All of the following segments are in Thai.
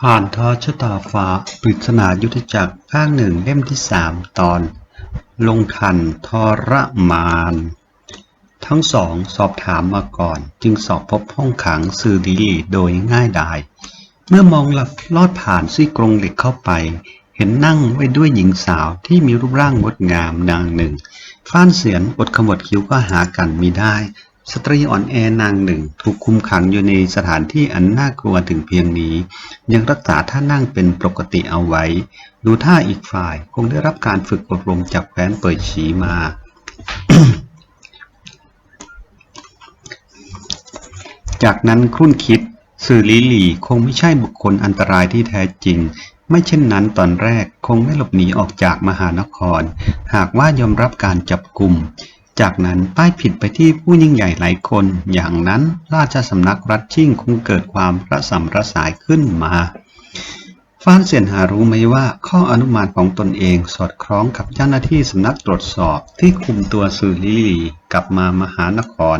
ผ่านทอชะตาฟ้าปริศนายุทธจักรภาคหนึ่งเล่มที่สามตอน ลงทันทรมาน ทั้งสองสอบถามมาก่อน จึงสอบพบห้องขังสื่อดีโดยง่ายดาย เมื่อมองหลับลอดผ่านซี่กรงเหล็กเข้าไป เห็นนั่งไว้ด้วยหญิงสาวที่มีรูปร่างงดงามนางหนึ่ง ฟ้านเสียนอดขมวดคิ้วก็หากันมิได้ สตรีอ่อนแอนางหนึ่งถูกคุมขังอยู่ในสถานที่อันน่ากลัวถึงเพียงนี้ ยังรักษาท่านั่งเป็นปกติเอาไว้ ดูท่าอีกฝ่ายคงได้รับการฝึกอบรมจากแคว้นเปิดฉีมา จากนั้นครุ่นคิดสื่อลิหลีคงไม่ใช่บุคคลอันตรายที่แท้จริง ไม่เช่นนั้นตอนแรกคงไม่หลบหนีออกจากมหานคร หากว่ายอมรับการจับกลุ่ม จากนั้นป้ายผิดไปที่ผู้ยิ่งใหญ่หลายคน อย่างนั้นราชสำนักรัฐชิ่งคงเกิดความระสำระสายขึ้นมาฟ้านเสียนหารู้ไหมว่าข้ออนุมานของตนเองสอดคล้องกับเจ้าหน้าที่สำนักตรวจสอบที่คุมตัวสื่อลิลีกลับมามหานคร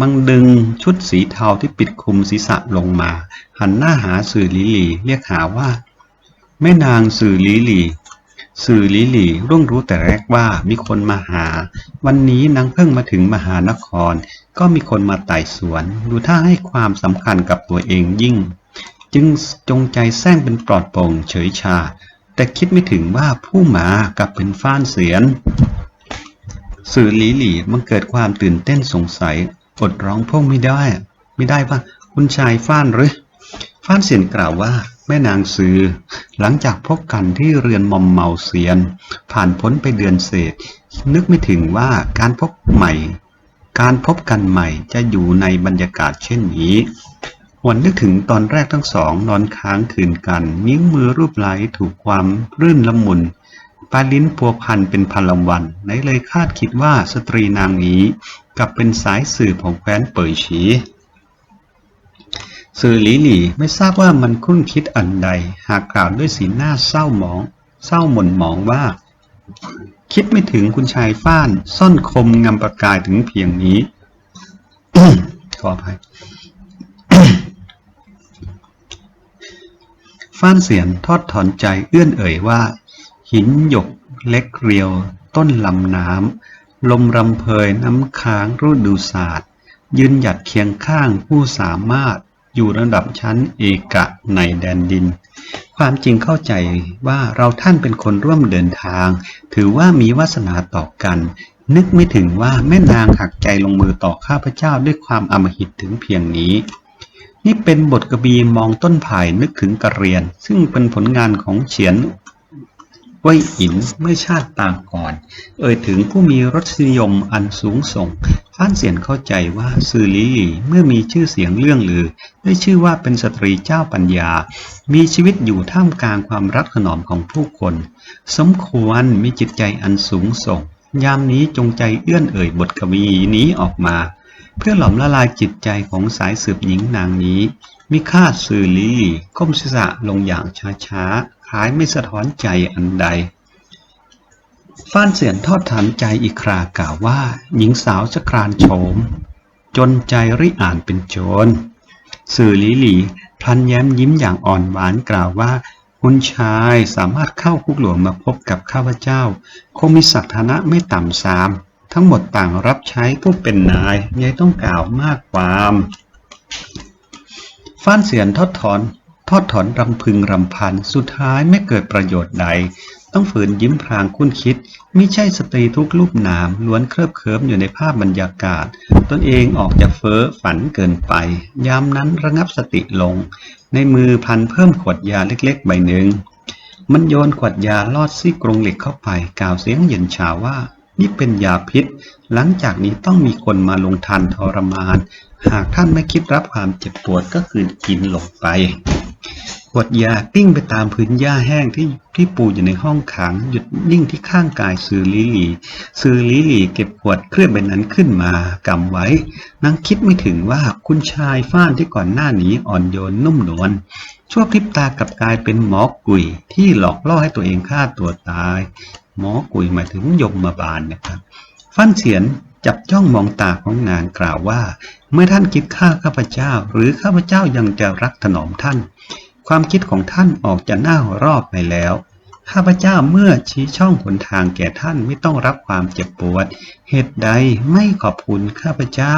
มังดึงชุดสีเทาที่ปิดคลุมศีรษะลงมา หันหน้าหาสื่อลิลีเรียกหาว่า แม่นางสื่อลิลี สื่อลิลีร่วงรู้แต่แรกว่ามีคนมาหา วันนี้นางเพิ่งมาถึงมหานคร ก็มีคนมาไต่สวน ดูท่าให้ความสำคัญกับตัวเองยิ่ง จึงจงใจแซงเป็นปลอดโปร่งเฉยชา แต่คิดไม่ถึงว่าผู้มากับเป็นฟ้านเสียน สื่อหลีหลีมันเกิดความตื่นเต้นสงสัยอดร้องพ่งไม่ได้ ไม่ได้ปะคุณชายฟ้านหรือ ฟ้านเสียนกล่าวว่าแม่นางซือ หลังจากพบกันที่เรือนมอมเมาเสียน ผ่านพ้นไปเดือนเศษ นึกไม่ถึงว่าการพบใหม่ การพบกันใหม่จะอยู่ในบรรยากาศเช่นนี้หวนนึกถึงตอนแรกทั้งสองนอนค้างคืนกันนิ้วมือรูปไหลถูกความรื่นละมุนปลายลิ้นพัวพันเป็นพันลำวันไหนเลยคาดคิดว่าสตรีนางนี้กลับเป็นสายสืบของแคว้นเป่ยฉี สื่อหลีหลีไม่ทราบว่ามันคุ้นคิดอันใด หากกล่าวด้วยสีหน้าเศร้าหมอง เศร้าหม่นหมองว่า คิดไม่ถึงคุณชายฟ้านซ่อนคมงำประกายถึงเพียงนี้ขออภัยฟ้านเสียนทอดถอนใจเอื้อนเอ่ยว่า หินหยกเล็กเรียว ต้นลำน้ำลมรำเพยน้ำค้างรูดูศาสตร์ยืนหยัดเคียงข้างผู้สามารถ อยู่ระดับชั้นเอกะในแดนดิน ความจริงเข้าใจว่าเราท่านเป็นคนร่วมเดินทาง ถือว่ามีวาสนาต่อกัน นึกไม่ถึงว่าแม่นางหักใจลงมือต่อข้าพเจ้าด้วยความอำมหิตถึงเพียงนี้ นี่เป็นบทกบีมองต้นไผ่นึกถึงกระเรียน ซึ่งเป็นผลงานของเฉียน ไว้อินเมื่อชาติปางก่อน เอ่ยถึงผู้มีรสนิยมอันสูงส่งฟ้านเสียนเข้าใจว่าซือลีหลีเมื่อมีชื่อเสียงเรื่องลือ ได้ชื่อว่าเป็นสตรีเจ้าปัญญา มีชีวิตอยู่ท่ามกลางความรักถนอมของผู้คน สมควรมีจิตใจอันสูงส่ง ยามนี้จงใจเอื้อนเอ่ยบทกวีนี้ออกมา เพื่อหลอมละลายจิตใจของสายสืบหญิงนางนี้ มิคาดสื่อลีก้มศีรษะลงอย่างช้าๆ คล้ายไม่สะท้อนใจอันใด ฟ้านเสียนทอดถามใจอีกครากล่าวว่า หญิงสาวสครานโฉม จนใจริอ่านเป็นโจร สื่อลิลีพลันแย้มยิ้มอย่างอ่อนหวานกล่าวว่า คุณชายสามารถเข้าคุกหลวงมาพบกับข้าพเจ้า คงมีศักดิ์ฐานะไม่ต่ำสาม ทั้งหมดต่างรับใช้ผู้เป็นนายยายต้องกล่าวมากความฟ้านเสียนทอดถอน ทอดถอนรำพึงรำพัน สุดท้ายไม่เกิดประโยชน์ใด ต้องฝืนยิ้มพรางคุ้นคิด มิใช่สตรีทุกรูปนาม ล้วนเคลิบเคลิ้มอยู่ในภาพบรรยากาศ ตนเองออกจะเฟ้อฝันเกินไป ยามนั้นระงับสติลง ในมือพันเพิ่มขวดยาเล็กๆ ใบหนึ่ง มันโยนขวดยาลอดซี่กรงเหล็กเข้าไปกล่าวเสียงเย็นชาว่า นี่เป็นยาพิษ หลังจากนี้ต้องมีคนมาลงทันทรมาน หากท่านไม่คิดรับความเจ็บปวดก็คือกินลงไป ขวดยาปิ้งไปตามพื้นหญ้าแห้งที่ที่ปูอยู่ในห้องขัง หยุดนิ่งที่ข้างกายซือลิลีซือลิลีเก็บขวดเคลื่อนใบนั้นขึ้นมากำไว้นางคิดไม่ถึงว่าคุณชายฟ้านที่ก่อนหน้านี้อ่อนโยนนุ่มนวลชั่วพริบตากับกลายเป็นหมอกุยที่หลอกล่อให้ตัวเองฆ่าตัวตาย หมอกุยหมายถึงยมมาบาลนะครับ ฟันเฉียน จับจ้องมองตาของนางกล่าวว่า เมื่อท่านคิดฆ่าข้าพเจ้า หรือข้าพเจ้ายังจะรักถนอมท่าน ความคิดของท่านออกจะน่ารอบไปแล้ว ข้าพเจ้าเมื่อชี้ช่องหนทางแก่ท่านไม่ต้องรับความเจ็บปวด เหตุใดไม่ขอบคุณข้าพเจ้า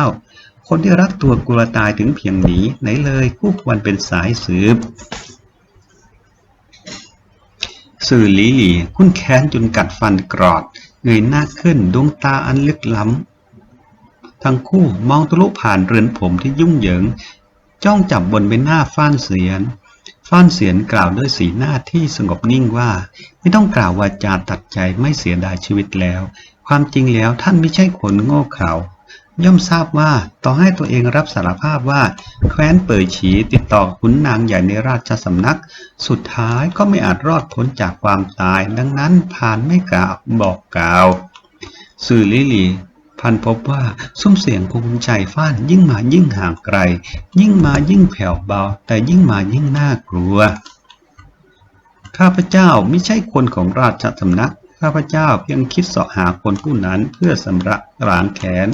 คนที่รักตัวกลัวตายถึงเพียงนี้ไหนเลยคู่ควรเป็นสายสืบสื่อหลีหลี คุ้นแค้นจนกัดฟันกรอด เงยหน้าขึ้นดวงตาอันลึกล้ำ ทั้งคู่มองทะลุผ่านเรือนผมที่ยุ่งเหยิง จ้องจับบนใบหน้าฟ้านเสียนฟ้านเสียนกล่าวด้วยสีหน้าที่สงบนิ่งว่า ไม่ต้องกล่าววาจาตัดใจไม่เสียดายชีวิตแล้ว ความจริงแล้วท่านไม่ใช่คนโง่เขลาย่อมทราบว่าต่อให้ตัวเองรับสารภาพว่า แคว้นเปิดฉีติดต่อขุนนางใหญ่ในราชสำนัก สุดท้ายก็ไม่อาจรอดพ้นจากความตาย ดังนั้นผ่านไม่กล่าวบอกกล่าว สื่อลิลี พันพบว่าซุ้มเสียงภูมิใจฟ้านยิ่งมายิ่งห่างไกล ยิ่งมายิ่งแผ่วเบา แต่ยิ่งมายิ่งน่ากลัว ข้าพเจ้าไม่ใช่คนของราชสำนัก ข้าพเจ้าเพียงคิดเสาะหาคนผู้นั้นเพื่อสำระล้างแค้น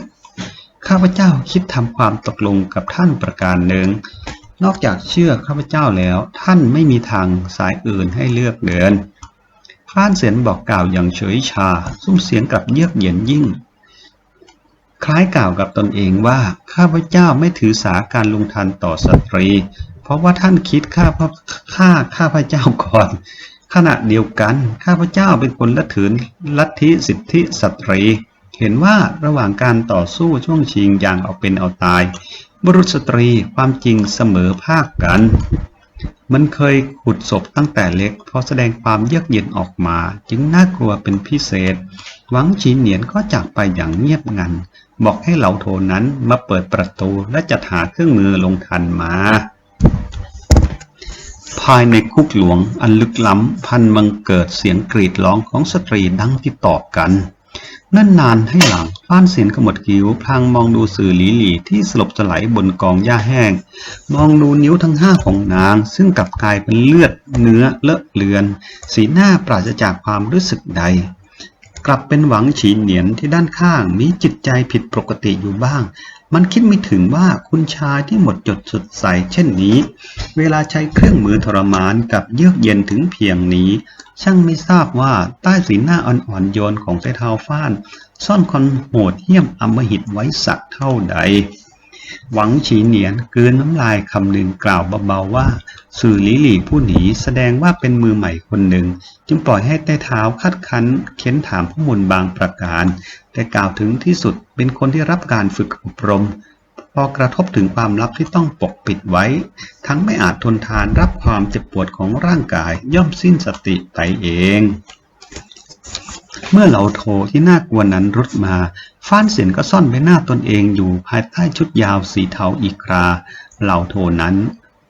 ข้าพเจ้าคิดทำความตกลงกับท่านประการหนึ่ง นอกจากเชื่อข้าพเจ้าแล้ว ท่านไม่มีทางสายอื่นให้เลือกเดินฟ้านเสียนบอกกล่าวอย่างเฉยชา ซุ้มเสียงกลับเยือกเย็นยิ่ง คล้ายกล่าวกับตนเองว่า ข้าพเจ้าไม่ถือสาการลงทันต่อสตรี เพราะว่าท่านคิดฆ่าพระฆ่าข้าพเจ้าก่อน ขณะเดียวกัน ข้าพเจ้าเป็นคนละถืนลัทธิสิทธิสตรี เห็นว่าระหว่างการต่อสู้ช่วงชิงอย่างเอาเป็นเอาตาย บุรุษสตรีความจริงเสมอภาคกัน มันเคยขุดศพตั้งแต่เล็กพอแสดงความเยือกเย็นออกมา จึงน่ากลัวเป็นพิเศษ หวังฉีเหนียนก็จากไปอย่างเงียบงัน บอกให้เหล่าโทนั้นมาเปิดประตูและจัดหาเครื่องมือลงทันมา ภายในคุกหลวงอันลึกล้ำพันมังเกิดเสียงกรีดร้องของสตรีดังติดต่อกันนั่นนานให้หลังฟ้านเสียนขมวดคิ้ว พลางมองดูสื่อหลีหลีที่สลบสลายบนกองหญ้าแห้ง มองดูนิ้วทั้งห้าของนาง ซึ่งกลับกลายเป็นเลือดเนื้อเลอะเลือน สีหน้าปราศจากความรู้สึกใด กลับเป็นหวังฉีเหนียนที่ด้านข้างมีจิตใจผิดปกติอยู่บ้าง มันคิดไม่ถึงว่าคุณชายที่หมดจดสุดใสเช่นนี้ เวลาใช้เครื่องมือทรมานกับเยือกเย็นถึงเพียงนี้ ช่างไม่ทราบว่าใต้สีหน้าอ่อนๆโยนของไต้เท้าฟ้าน ซ่อนคนโหดเหี้ยมอำมหิตไว้สักเท่าใด หวังฉีเหนียนกลืนน้ำลายคำหนึ่งกล่าวเบาๆว่า สื่อลิหลี่ผู้หนีแสดงว่าเป็นมือใหม่คนหนึ่ง จึงปล่อยให้ใต้เท้าคัดคั้น เค้นถามข้อมูลบางประการ แต่กล่าวถึงที่สุดเป็นคนที่รับการฝึกอบรม พอกระทบถึงความลับที่ต้องปกปิดไว้ ทั้งไม่อาจทนทานรับความเจ็บปวดของร่างกายย่อมสิ้นสติไปเอง เมื่อเหล่าโทที่น่ากลัวนั้นรุดมา ฟ้านเสียนก็ซ่อนใบหน้าตนเองอยู่ภายใต้ชุดยาวสีเทาอีกรา เหล่าโทนั้น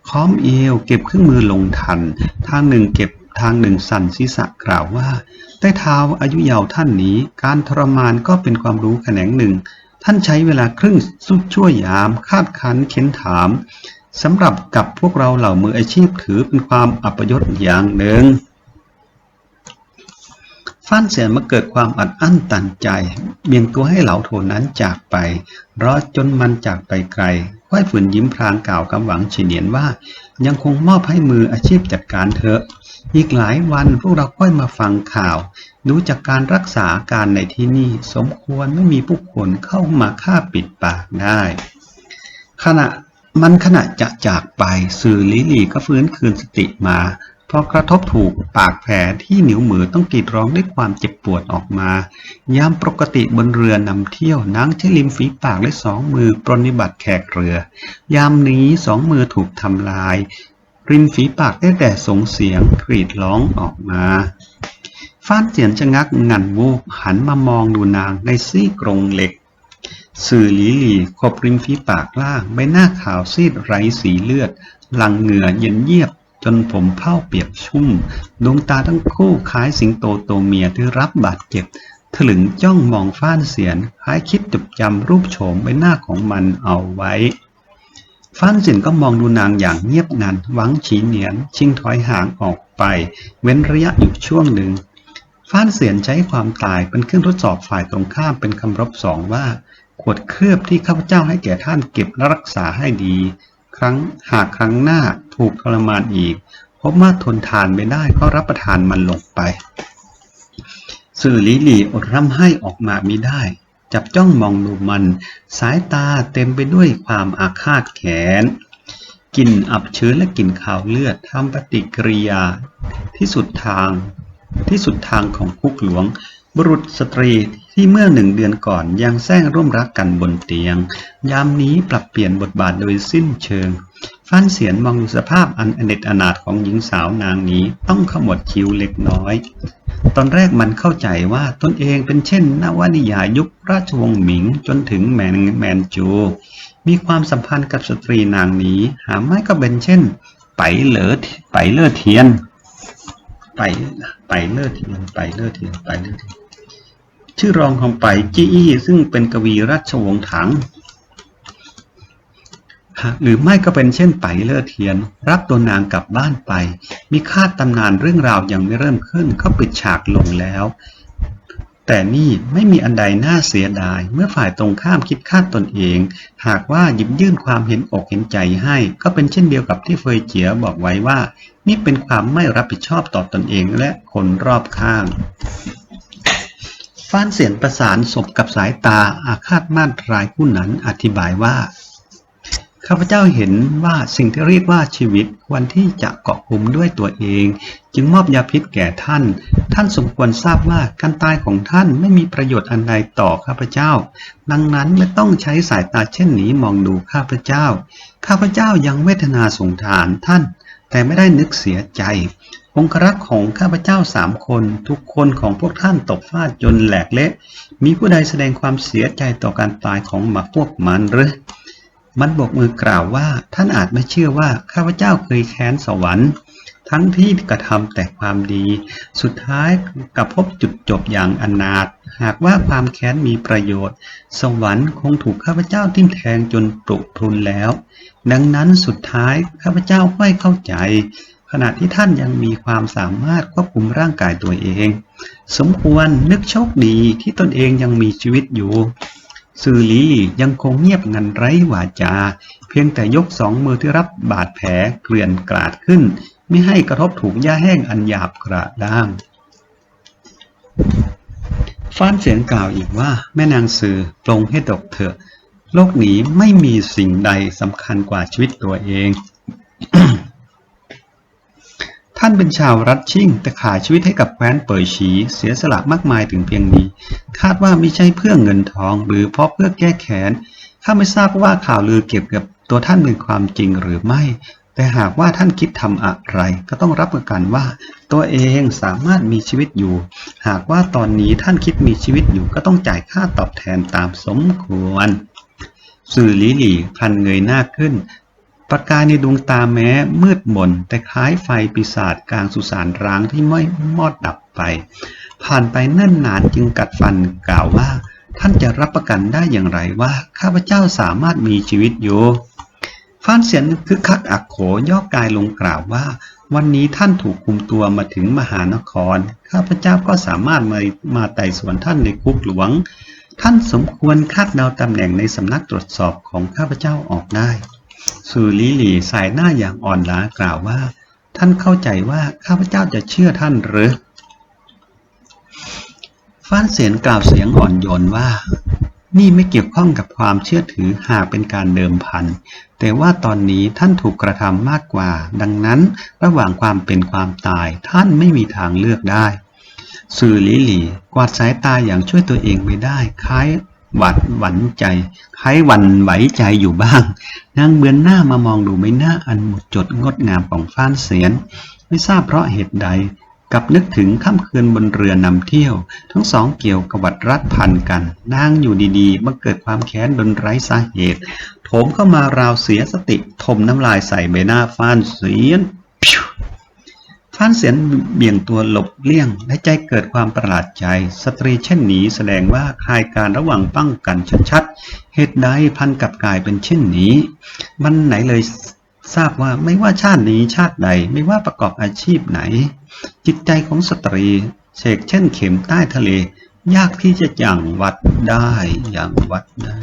ค้อมเอวเก็บเครื่องมือลงทัน ทางหนึ่งเก็บทางหนึ่งสั่นศีรษะกล่าวว่า ใต้เท้าอายุยาวท่านนี้ การทรมานก็เป็นความรู้แขนงหนึ่ง ท่านใช้เวลาครึ่งสุดชั่วยาม คาดคันเค้นถามสำหรับกับพวกเราเหล่ามืออาชีพถือเป็นความอัปยศอย่างหนึ่ง ฟ้านเสียนมาเกิดความอัดอั้นตันใจ เบี่ยงตัวให้เหล่าโทนั้นจากไป รอจนมันจากไปไกลค่อยฝืนยิ้มพลางกล่าวกับหวังเฉียนว่า ยังคงมอบให้มืออาชีพจัดการเถอะ อีกหลายวันพวกเราค่อยมาฟังข่าว ดูจากการรักษาการในที่นี่สมควรไม่มีผู้คนเข้ามาฆ่าปิดปากได้ ขณะมันขณะจะจากไปสื่อลิลีก็ฟื้นคืนสติมา พอกระทบถูกปากแผลที่นิ้วมือต้องกรีดร้องด้วยความเจ็บปวดออกมา ยามปกติบนเรือนำเที่ยวนางใช้ริมฝีปากและสองมือปรนนิบัติแขกเรือ ยามนี้สองมือถูกทำลาย ริมฝีปากได้แต่ส่งเสียงกรีดร้องออกมาฟ้านเจียนชะงักงันวูบหันมามองดูนางในซี่กรงเหล็ก สื่อหลีหลีขบริมฝีปากล่างใบหน้าขาวซีดไร้สีเลือดหลังเหงื่อเย็นเยียบ จนผมเผ้าเปียกชุ่ม ดวงตาทั้งคู่คล้ายสิงโตตัวเมียที่รับบาดเจ็บถลึงจ้องมองฟ้านเสียน คล้ายคิดจดจำรูปโฉมใบหน้าของมันเอาไว้ฟ้านเสียนก็มองดูนางอย่างเงียบงันหวังฉีเหนียน ชิงถอยห่างออกไป เว้นระยะอยู่ช่วงหนึ่งฟ้านเสียนใช้ความตายเป็นเครื่องทดสอบฝ่ายตรงข้ามเป็นคำรบสองว่าขวดเคลือบที่ข้าพเจ้าให้แก่ท่านเก็บและรักษาให้ดี ครั้งหากครั้งหน้าถูกทรมานอีก พบว่าทนทานไม่ได้ก็รับประทานมันลงไป สื่อลิลีอดร่ำไห้ออกมาไม่ได้ จับจ้องมองดูมัน สายตาเต็มไปด้วยความอาฆาตแค้นกลิ่นอับชื้นและกลิ่นขาวเลือดทำปฏิกิริยาที่สุดทางที่สุดทางของคุกหลวง บุรุษสตรี ที่เมื่อหนึ่งเดือนก่อนยังแซงร่วมรักกันบนเตียง ยามนี้ปรับเปลี่ยนบทบาทโดยสิ้นเชิงฟันเสียนมองดูสภาพอันอเนจอนาถของหญิงสาวนางนี้ต้องขมวดคิ้วเล็กน้อย ตอนแรกมันเข้าใจว่าตนเองเป็นเช่นนวนิยายยุคราชวงศ์หมิงจนถึงแมนแมนจู มีความสัมพันธ์กับสตรีนางนี้ หาไม่ก็เป็นเช่น ไปเหลอไปเลอเทียน ไปไปเลอเทียนไปเลอเทียนไปเลอเทียน ชื่อรองของไปจี้อี้ซึ่งเป็นกวีราชวงศ์ถัง หรือไม่ก็เป็นเช่นไปเลอเทียน รับตัวนางกลับบ้านไป มีคาดตำนานเรื่องราวยังไม่เริ่มขึ้นก็ปิดฉากลงแล้ว แต่นี่ไม่มีอันใดน่าเสียดาย เมื่อฝ่ายตรงข้ามคิดฆ่าตนเอง หากว่าหยิบยื่นความเห็นอกเห็นใจให้ ก็เป็นเช่นเดียวกับที่เฟยเจียบอกไว้ว่า นี่เป็นความไม่รับผิดชอบต่อตอนเองและคนรอบข้าง ฟ้านเสียนประสานศพกับสายตาอาฆาตมาตรายผู้นั้นอธิบายว่า ข้าพเจ้าเห็นว่าสิ่งที่เรียกว่าชีวิตควรที่จะเกาะกลุ่มด้วยตัวเอง จึงมอบยาพิษแก่ท่าน ท่านสมควรทราบว่าการตายของท่านไม่มีประโยชน์อันใดต่อข้าพเจ้า ดังนั้นไม่ต้องใช้สายตาเช่นนี้มองดูข้าพเจ้า ข้าพเจ้ายังเวทนาสงสารท่าน แต่ไม่ได้นึกเสียใจ องครักษ์ของข้าพเจ้าสามคน ทุกคนของพวกท่านตกฟาดจนแหลกเละ มีผู้ใดแสดงความเสียใจต่อการตายของหมาพวกมันหรือมันบอกมือกล่าวว่าท่านอาจไม่เชื่อว่าข้าพเจ้าเคยแค้นสวรรค์ ทั้งที่กระทำแต่ความดี สุดท้ายกับพบจุดจบอย่างอนาถหากว่าความแค้นมีประโยชน์ สวรรค์คงถูกข้าพเจ้าทิ่มแทงจนปลุกพรุนแล้ว ดังนั้นสุดท้ายข้าพเจ้าไม่เข้าใจ ณะที่ท่านยังมีความสามารถควบคุมร่างกายตัวเอง สมควรนึกโชคดีที่ตนเองยังมีชีวิตอยู่ซือลียังคงเงียบงันไร้วาจา เพียงแต่ยกสองมือที่รับบาดแผลเกลื่อนกราดขึ้น ไม่ให้กระทบถูกหญ้าแห้งอันหยาบกระด้างฟ้านเสียงกล่าวอีกว่าแม่นางซือปลงให้ตกเถอะ โลกนี้ไม่มีสิ่งใดสำคัญกว่าชีวิตตัวเอง ท่านเป็นชาวรัฐชิ่ง แต่ขายชีวิตให้กับแคว้นเปยฉี เสียสละมากมายถึงเพียงนี้ คาดว่าไม่ใช่เพื่อเงินทอง หรือเพราะเพื่อแก้แค้นข้าไม่ทราบว่าข่าวลือเกี่ยวกับตัวท่านเป็นความจริงหรือไม่ แต่หากว่าท่านคิดทำอะไร ก็ต้องรับประกันว่า ตัวเองสามารถมีชีวิตอยู่ หากว่าตอนนี้ท่านคิดมีชีวิตอยู่ก็ต้องจ่ายค่าตอบแทนตามสมควร สื่อลิหลี่พันเงยหน้าขึ้น ประกายในดวงตาแม้มืดมนแต่คล้ายไฟปีศาจกลางสุสานร้างที่ไม่มอดดับไป ผ่านไปเนิ่นนานจึงกัดฟันกล่าวว่า ท่านจะรับประกันได้อย่างไรว่า ข้าพเจ้าสามารถมีชีวิตอยู่ฟ้านเสียนคึกคักอักโขย่อกายลงกล่าวว่า วันนี้ท่านถูกคุมตัวมาถึงมหานคร ข้าพเจ้าก็สามารถมามาไต่สวนท่านในคุกหลวง ท่านสมควรคาดเดาตำแหน่งในสำนักตรวจสอบของข้าพเจ้าออกได้ สุลิหลีสายหน้าอย่างอ่อนล้ากล่าวว่า ท่านเข้าใจว่าข้าพเจ้าจะเชื่อท่านหรือฟ้านเสียนกล่าวเสียงอ่อนโยนว่า นี่ไม่เกี่ยวข้องกับความเชื่อถือหากเป็นการเดิมพัน แต่ว่าตอนนี้ท่านถูกกระทำมากกว่า ดังนั้นระหว่างความเป็นความตายท่านไม่มีทางเลือกได้ สื่อลิหลีกวาดสายตาอย่างช่วยตัวเองไม่ได้คล้าย หวัดหวั่นใจคล้หวันไหวใจอยู่บ้าง นางเบือนหน้ามามองดูไม่น่าอันหมดจดงดงามของฟ้านเสียน ไม่ทราบเพราะเหตุใดกับนึกถึงค่ำคืนบนเรือนำเที่ยว ทั้งสองเกี่ยวกับวัดรัดพันกันนางอยู่ดีๆมาเกิดความแค้นดนไร้สาเหตุโถมเข้ามาราวเสียสติทมน้ำลายใส่ใบหน้าฟ้านเสียน พิวฟ้านเสียนเบี่ยงตัวหลบเลี่ยงและใจเกิดความประหลาดใจ สตรีเช่นนี้แสดงว่าคลายการระหว่างป้องกันชัดๆ เหตุใดพันกับกายเป็นเช่นนี้ มันไหนเลยทราบว่าไม่ว่าชาตินี้ชาติใดไม่ว่าประกอบอาชีพไหน จิตใจของสตรีเสกเช่นเข็มใต้ทะเล ยากที่จะอย่างวัดได้อย่างวัดได้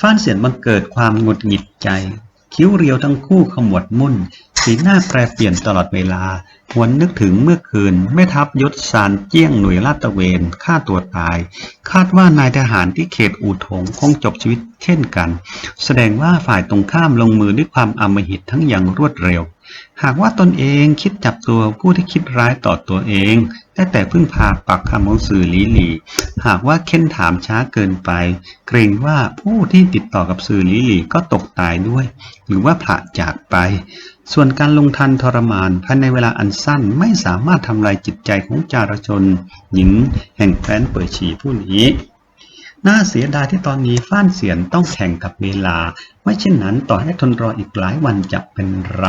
ฟ้านเสียนบังเกิดความหงุดหงิดใจ คิ้วเรียวทั้งคู่ขมวดมุ่น สีหน้าแปรเปลี่ยนตลอดเวลา หวนนึกถึงเมื่อคืนแม่ทัพยศสารเจี้ยงหน่วยลาดตระเวนฆ่าตัวตาย คาดว่านายทหารที่เขตอู่ถงคงจบชีวิตเช่นกัน แสดงว่าฝ่ายตรงข้ามลงมือด้วยความอำมหิตทั้งอย่างรวดเร็ว หากว่าตนเองคิดจับตัวผู้ที่คิดร้ายต่อตัวเองได้แต่พึ่งพาปักคำของสื่อหลีหลี หากว่าเค้นถามช้าเกินไป เกรงว่าผู้ที่ติดต่อกับสื่อหลีหลีก็ตกตายด้วย หรือว่าผละจากไป ส่วนการลงทันทรมานภายในเวลาอันสั้นไม่สามารถทำลายจิตใจของจารชน หญิงแห่งแคว้นเปิดฉีผู้นี้ น่าเสียดายที่ตอนนี้ฟ้านเสียนต้องแข่งกับเวลา ไม่เช่นนั้นต่อให้ทนรออีกหลายวันจะเป็นไร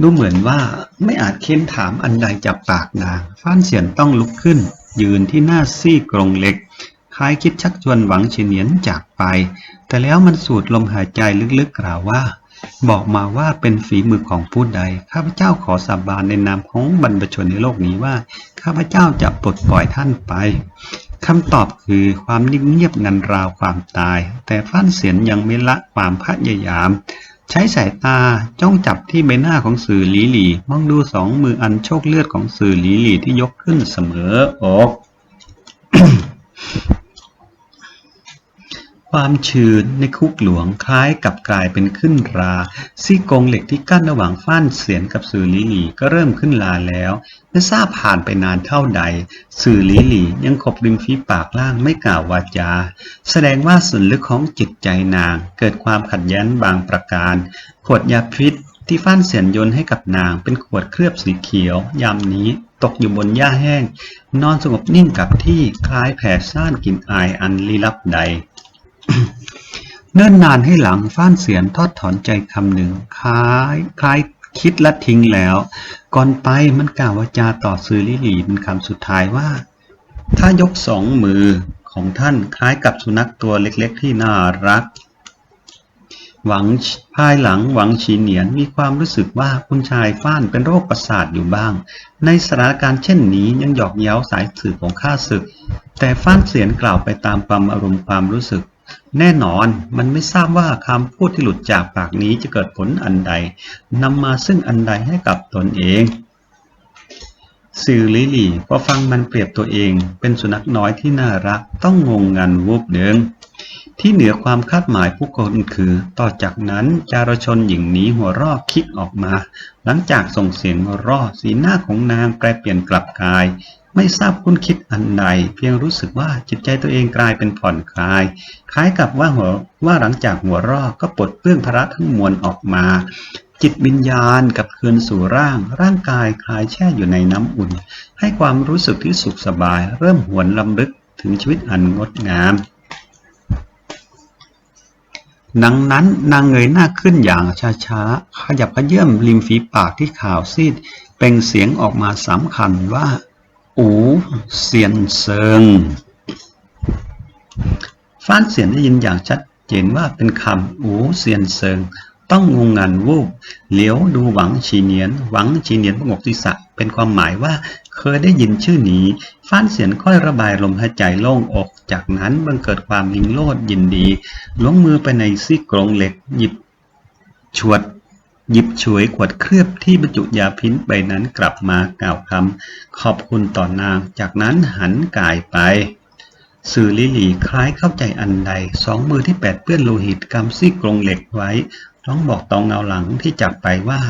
ดูเหมือนว่าไม่อาจเค้นถามอันใดจากปากนางฟ้านเสียนต้องลุกขึ้น ยืนที่หน้าซี่กรงเหล็กคล้ายคิดชักชวนหวังเฉียนเหนียนจากไป แต่แล้วมันสูดลมหายใจลึกๆกล่าวว่า บอกมาว่าเป็นฝีมือของผู้ใด ข้าพเจ้าขอสาบานในนามของบรรพชนในโลกนี้ว่า ข้าพเจ้าจะปลดปล่อยท่านไปคำตอบคือความนิ่งเงียบงันราวความตาย แต่ฟ้านเสียนยังไม่ละความพยายาม ใช้สายตาจ้องจับที่ใบหน้าของสื่อหลีหลีมองดูสองมืออันโชคเลือดของสื่อหลีหลีที่ยกขึ้นเสมออก ความชื้นในคุกหลวงคล้ายกับกลายเป็นขึ้นรา ซี่กงเหล็กที่กั้นระหว่างฟ้านเสียนกับสื่อหลีหลีก็เริ่มขึ้นลาแล้วไม่ทราบผ่านไปนานเท่าใด สื่อหลีหลียังขบริมฝีปากล่างไม่กล่าววาจา แสดงว่าส่วนลึกของจิตใจนางเกิดความขัดแย้งบางประการ ขวดยาพิษที่ฟ้านเสียนยนให้กับนางเป็นขวดเคลือบสีเขียวยามนี้ตกอยู่บนหญ้าแห้ง นอนสงบนิ่งกับที่คล้ายแผ่ซ่านกลิ่นอายอันลี้ลับใด เนิ่นนานให้หลัง ฟ้านเสียนทอดถอนใจคำหนึ่ง คล้าย คล้ายคิดและทิ้งแล้ว ก่อนไปมันกล่าววาจาต่อซื้อลิลีเป็นคำสุดท้ายว่า ถ้ายกสองมือของท่านคล้ายกับสุนัขตัวเล็กๆ ที่น่ารัก หวังภายหลังหวังฉีเหนียนมีความรู้สึกว่าคุณชายฟ้านเป็นโรคประสาทอยู่บ้าง ในสถานการณ์เช่นนี้ยังหยอกเย้าสายสืบของข้าศึก แต่ฟ้านเสียนกล่าวไปตามความอารมณ์ความรู้สึก แน่นอน มันไม่ทราบว่าคำพูดที่หลุดจากปากนี้จะเกิดผลอันใด นำมาซึ่งอันใดให้กับตนเองสื่อลิลีพอฟังมันเปรียบตัวเอง เป็นสุนัขน้อยที่น่ารัก ต้องงงงันวูบเดิงที่เหนือความคาดหมายผู้คนคือ ต่อจากนั้นจารชนหญิงนี้หัวรอกคิกออกมา หลังจากส่งเสียงหัวรอสีหน้าของนางแปรเปลี่ยนกลับกาย ไม่ทราบคุณคิดอันใด เพียงรู้สึกว่าจิตใจตัวเองกลายเป็นผ่อนคลาย คล้ายกับว่าหัวว่าหลังจากหัวรอกก็ปลดเปลื้องภาระทั้งมวลออกมา จิตวิญญาณกับคืนสู่ร่าง ร่างกายคลายแช่อยู่ในน้ำอุ่น ให้ความรู้สึกที่สุขสบาย เริ่มหวนลำลึกถึงชีวิตอันงดงามดังนั้นนางเงยหน้าขึ้นอย่างช้าๆ ขยับขยื่มริมฝีปากที่ขาวซีด เปล่งเสียงออกมาสำคัญว่า อูเซียนเซิงฟ้านเสียนได้ยินอย่างชัดเจนว่าเป็นคำอูเซียนเซิง ต้องงงงันวูบเหลียวดูหวังชีเนียน หวังชีเนียนประงกศีรษะเป็นความหมายว่าเคยได้ยินชื่อนี้ ฟ้านเสียนค่อยระบายลมหายใจโล่งอก จากนั้นบังเกิดความลิงโลดยินดีล้วงมือไปในซี่กรงเหล็กหยิบ ชวด หยิบฉวยขวดเคลือบที่บรรจุยาพิษใบนั้นกลับมากล่าวคำขอบคุณต่อนาง จากนั้นหันกายไป สื่อลิลีคล้ายเข้าใจอันใด สองมือที่แปดเปื้อนโลหิตกำซี่กรงเหล็กไว้ร้องบอกตองเงาหลังที่จับไปว่า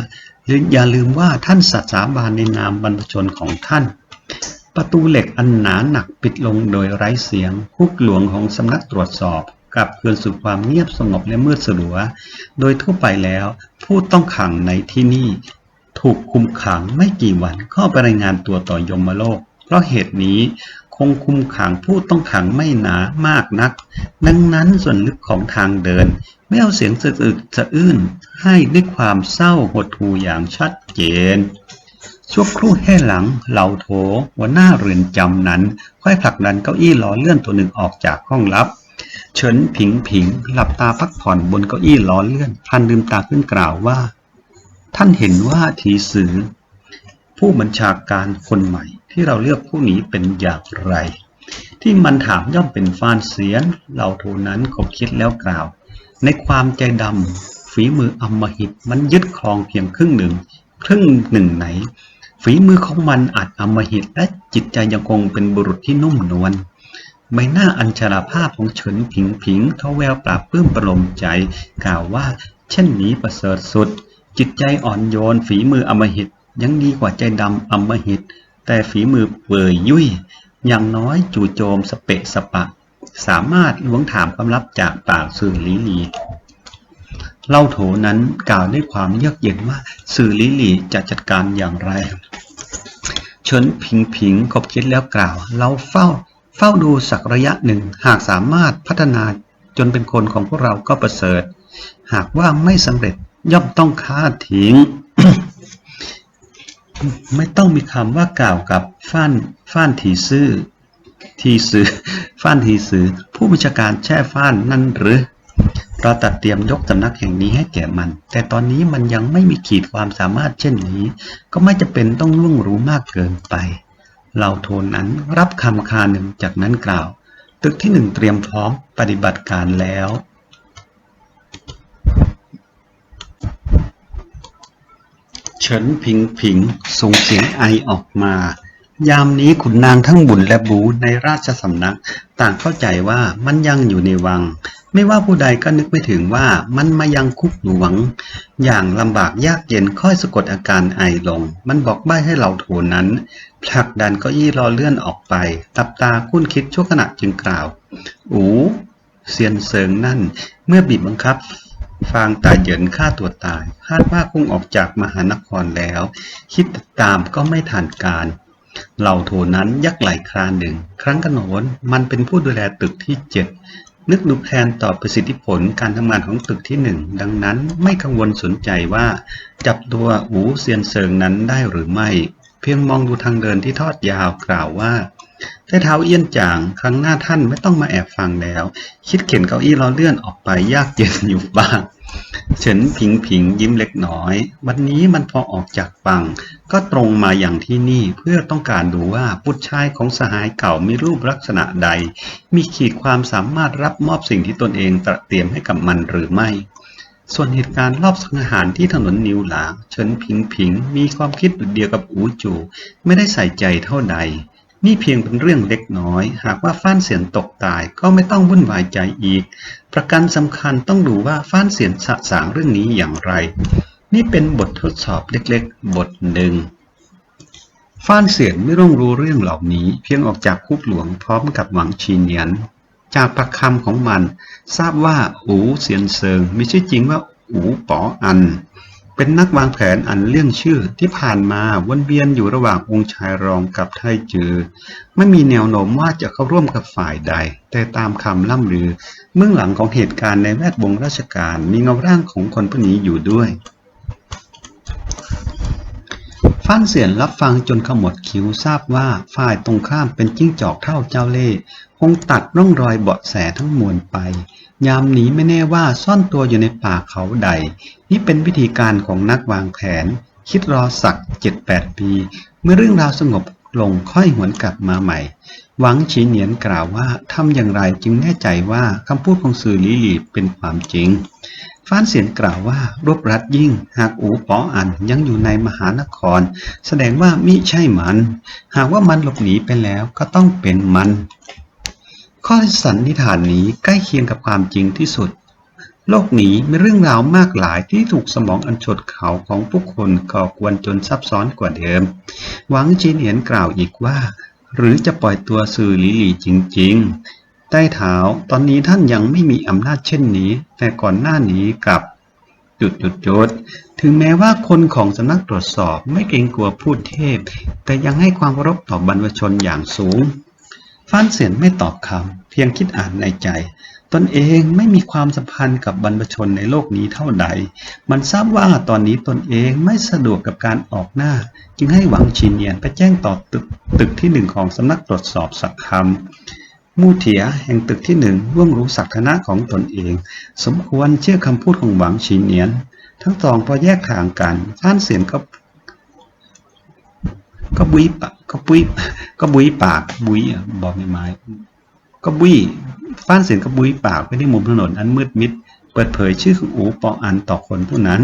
อย่าลืมว่าท่านสัตสาบานในนามบรรพชนของท่าน ประตูเหล็กอันหนาหนักปิดลงโดยไร้เสียงคุกหลวงของสำนักตรวจสอบ กลับคืนสู่ความเงียบสงบและมืดสลัว โดยทั่วไปแล้ว ผู้ต้องขังในที่นี่ถูกคุมขังไม่กี่วันก็ไปรายงานตัวต่อยมโลก เพราะเหตุนี้คงคุมขังผู้ต้องขังไม่หนามากนัก ดังนั้นส่วนลึกของทางเดิน ไม่เอาเสียงสะอึกสะอื้นให้ด้วยความเศร้าหดหู่อย่างชัดเจนชั่วครู่ให้หลังเหล่าโถหัวหน้าเรือนจำนั้น ค่อยผลักดันเก้าอี้ล้อเลื่อนตัวหนึ่งออกจากห้องลับ เฉินผิงผิง หลับตาพักผ่อนบนเก้าอี้ล้อเลื่อนพลันลืมตาขึ้นกล่าวว่า ท่านเห็นว่าทีสือ ผู้บัญชาการคนใหม่ที่เราเลือกผู้นี้เป็นอย่างไร ที่มันถามย่อมเป็นฟานเสียนเหล่าโทนั้นคบคิดแล้วกล่าว ในความใจดำฝีมืออำมหิตมันยึดครองเพียงครึ่งหนึ่ง ครึ่งหนึ่งไหน ฝีมือของมันอาจอำมหิตและจิตใจยังคงเป็นบุรุษที่นุ่มนวล ใบหน้าอัญชราภาพของเฉินผิงผิงทแววปราบปลื้มประโลมใจ กล่าวว่า เช่นนี้ประเสริฐสุด จิตใจอ่อนโยนฝีมืออมหิต ยังดีกว่าใจดำอมหิต แต่ฝีมือเปื่อยยุ่ยอย่างน้อยจู่โจมสเปะสปะ สามารถล้วงถามความลับจากปากสื่อลีลีเล่าโถนั้นกล่าวด้วยความเยือกเย็นว่าสื่อลิลีจะจัดการอย่างไรเฉินผิงผิงคบคิดแล้วกล่าว เราเฝ้า เฝ้าดูสักระยะหนึ่งหากสามารถพัฒนาจนเป็นคนของพวกเราก็ประเสริฐ หากว่าไม่สำเร็จย่อมต้องฆ่าทิ้ง ไม่ต้องมีคำว่ากล่าวกับฟ้านฟ้านทีซื่อทีซื้อฟ้านทีซื้อผู้บัญชาการแช่ฟ้านนั่นหรือเราตัดเตรียมยกสำนักแห่งนี้ให้แก่มัน แต่ตอนนี้มันยังไม่มีขีดความสามารถเช่นนี้ ก็ไม่จะเป็นต้องล่วงรู้มากเกินไป เราโทนนั้นรับคำคาหนึ่งจากนั้นกล่าว ตึกที่หนึ่งเตรียมพร้อมปฏิบัติการแล้ว เฉินผิงผิงส่งเสียงไอออกมา ยามนี้ขุนนางทั้งบุญและบูในราชสำนัก ต่างเข้าใจว่ามันยังอยู่ในวัง ไม่ว่าผู้ใดก็นึกไม่ถึงว่ามันมายังคุกหลวง อย่างลำบากยากเย็นค่อยสะกดอาการไอลง มันบอกใบ้ให้เราโทนั้นผลักดันเก้าอี้รอเลื่อนออกไป ตับตาคุ้นคิดชั่วขณะจึงกล่าวอูเซียนเซิงนั่น เมื่อบีบบังคับ ฟางตายเหยินฆ่าตัวตาย คาดว่าคงออกจากมหานครแล้ว คิดติดตามก็ไม่ทันการ เหล่าโทนั้นยักไหลครานหนึ่ง ครั้งกระโนนมันเป็นผู้ดูแลตึกที่เจ็ดนึกดูแทนต่อประสิทธิผลการทำงานของตึกที่หนึ่งดังนั้นไม่กังวลสนใจว่า จับตัวอูเซียนเซิงนั้นได้หรือไม่ เพียงมองดูทางเดินที่ทอดยาวกล่าวว่า ใต้เท้าเอี้ยนจาง ครั้งหน้าท่านไม่ต้องมาแอบฟังแล้ว คิดเข็นเก้าอี้ล้อเลื่อนออกไปยากเย็นอยู่บ้าง เฉินผิงผิงยิ้มเล็กน้อย วันนี้มันพอออกจากปัง ก็ตรงมาอย่างที่นี่เพื่อต้องการดูว่าบุตรชายของสหายเก่ามีรูปลักษณะใด มีขีดความสามารถรับมอบสิ่งที่ตนเองตระเตรียมให้กับมันหรือไม่ส่วนเหตุการณ์รอบสังหารที่ถนนนิวหลางเฉินผิงผิงมีความคิดเดียวกับอูจู ไม่ได้ใส่ใจเท่าใด นี่เพียงเป็นเรื่องเล็กน้อย หากว่าฟ้านเสียนตกตายก็ไม่ต้องวุ่นวายใจอีก ประการสำคัญต้องดูว่าฟ้านเสียนสะสางเรื่องนี้อย่างไร นี่เป็นบททดสอบเล็กๆ บทหนึ่งฟ้านเสียนไม่ต้องรู้เรื่องเหล่านี้ เพียงออกจากคุกหลวงพร้อมกับหวังชีเนียน จากประคำของมัน ทราบว่าอูเสียนเซิงไมีชื่อจริงว่าอูป๋ออัน เป็นนักวางแผนอันเรื่องชื่อที่ผ่านมาวนเวียนอยู่ระหว่างองค์ชายรองกับไทจือ ไม่มีแนวโน้มว่าจะเข้าร่วมกับฝ่ายใด แต่ตามคำล่ำลือ เบื้องหลังของเหตุการณ์ในแวดวงราชการมีเงาร่างของคนผู้นี้อยู่ด้วยฟ้านเสียนรับฟังจนขมวดคิ้วทราบว่าฝ่ายตรงข้ามเป็นจิ้งจอกเท่าเจ้าเล่ห์คงตัดร่องรอยเบาะแสทั้งมวลไป ยามหนีไม่แน่ว่าซ่อนตัวอยู่ในป่าเขาใด นี่เป็นวิธีการของนักวางแผน คิดรอสักเจ็ดแปดปี เมื่อเรื่องราวสงบลงค่อยหวนกลับมาใหม่ หวังฉีเหนียนกล่าวว่าทำอย่างไรจึงแน่ใจว่าคำพูดของสื่อลิลีเป็นความจริง ฟ้านเสียนกล่าวว่ารวบรัดยิ่ง หากอูป๋ออันยังอยู่ในมหานคร แสดงว่ามิใช่มัน หากว่ามันหลบหนีไปแล้วก็ต้องเป็นมัน ข้อสันนิษฐานนี้ใกล้เคียงกับความจริงที่สุด โลกนี้มีเรื่องราวมากหลายที่ถูกสมองอันฉดเขาของผู้คนก่อกวนจนซับซ้อนกว่าเดิม หวังจีเนียนกล่าวอีกว่า หรือจะปล่อยตัวสื่อลิลีจริง ๆ ใต้เท้าตอนนี้ท่านยังไม่มีอำนาจเช่นนี้ แต่ก่อนหน้านี้กับจุดจุดจุดถึงแม้ว่าคนของสำนักตรวจสอบไม่เกรงกลัวพูดเทพ แต่ยังให้ความเคารพต่อบรรพชนอย่างสูง ฟ้านเสียนไม่ตอบคำเพียงคิดอ่านในใจ ตนเองไม่มีความสัมพันธ์กับบรรพชนในโลกนี้เท่าใด มันทราบว่าตอนนี้ตนเองไม่สะดวกกับการออกหน้า จึงให้หวังชินเนียนไปแจ้งต่อตึกตึกที่หนึ่งของสำนักตรวจสอบสักคำมู่เถียแห่งตึกที่หนึ่งร่วงรู้ศักนะของตนเอง สมควรเชื่อคำพูดของหวังชินเนียน ทั้งสองพอแยกทางกันฟ้านเสียนก็ ก็บุยปากก็บุยก็บุยปากบุยอะบอกไม่ไม้ก็บุยฟ้านเสียงก็บุยปากไปที่มุมถนนอันมืดมิด เปิดเผยชื่อของอูปออันต่อคนผู้นั้น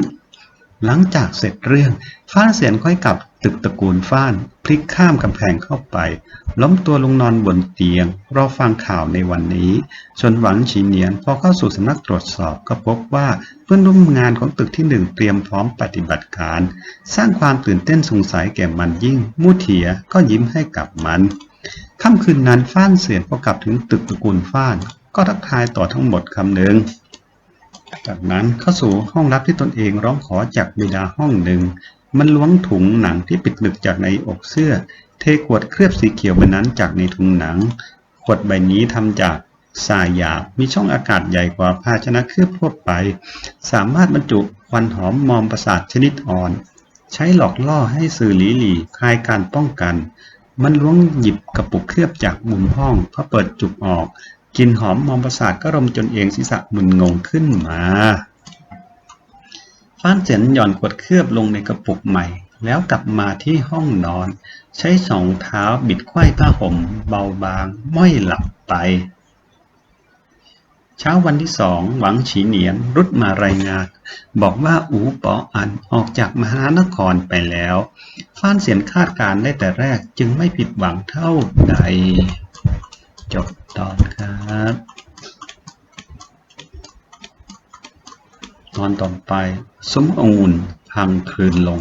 หลังจากเสร็จเรื่อง ฟ้านเสียนค่อยกลับตึกตระกูลฟ้าน พลิกข้ามกำแพงเข้าไป ล้มตัวลงนอนบนเตียง รอฟังข่าวในวันนี้จนหวังฉีเนียนพอเข้าสู่สำนักตรวจสอบก็พบว่าเพื่อนร่วมงานของตึกที่หนึ่งเตรียมพร้อมปฏิบัติการ สร้างความตื่นเต้นสงสัยแก่มันยิ่ง มูเถียก็ยิ้มให้กับมันค่ำคืนนั้นฟ้านเสียนพอกลับถึงตึกตระกูลฟ้าน ก็ทักทายต่อทั้งหมดคำหนึ่ง จากนั้นเข้าสู่ห้องลับที่ตนเองร้องขอจากบิดาห้องหนึ่ง มันล้วงถุงหนังที่ปิดหนึบจากในอกเสื้อ เทขวดเคลือบสีเขียวบนั้นจากในถุงหนัง ขวดใบนี้ทำจากทรายหยาบมีช่องอากาศใหญ่กว่าภาชนะเคลือบทั่วไป สามารถบรรจุควันหอมมอมประสาทชนิดอ่อน ใช้หลอกล่อให้สื่อหลีหลีคลายการป้องกัน มันล้วงหยิบกระปุกเคลือบจากมุมห้องพอเปิดจุกออก กลินหอมมอมประสาทก็รมจนเองศีรษะมึนงงขึ้นมาฟ้านเฉินหย่อนขวดเคลือบลงในกระปุกใหม่ แล้วกลับมาที่ห้องนอน ใช้สองเท้าบิดไขว้ผ้าห่มเบาบางม้อยหลับไป เช้าวันที่สองหวังฉีเหนียนรุดมารายงาน บอกว่าอูปออันออกจากมหานครไปแล้ว ฟ้านเสียนคาดการได้แต่แรกจึงไม่ผิดหวังเท่าใด จบตอนครับ ตอนต่อไปสมองุ่นพังคืนลง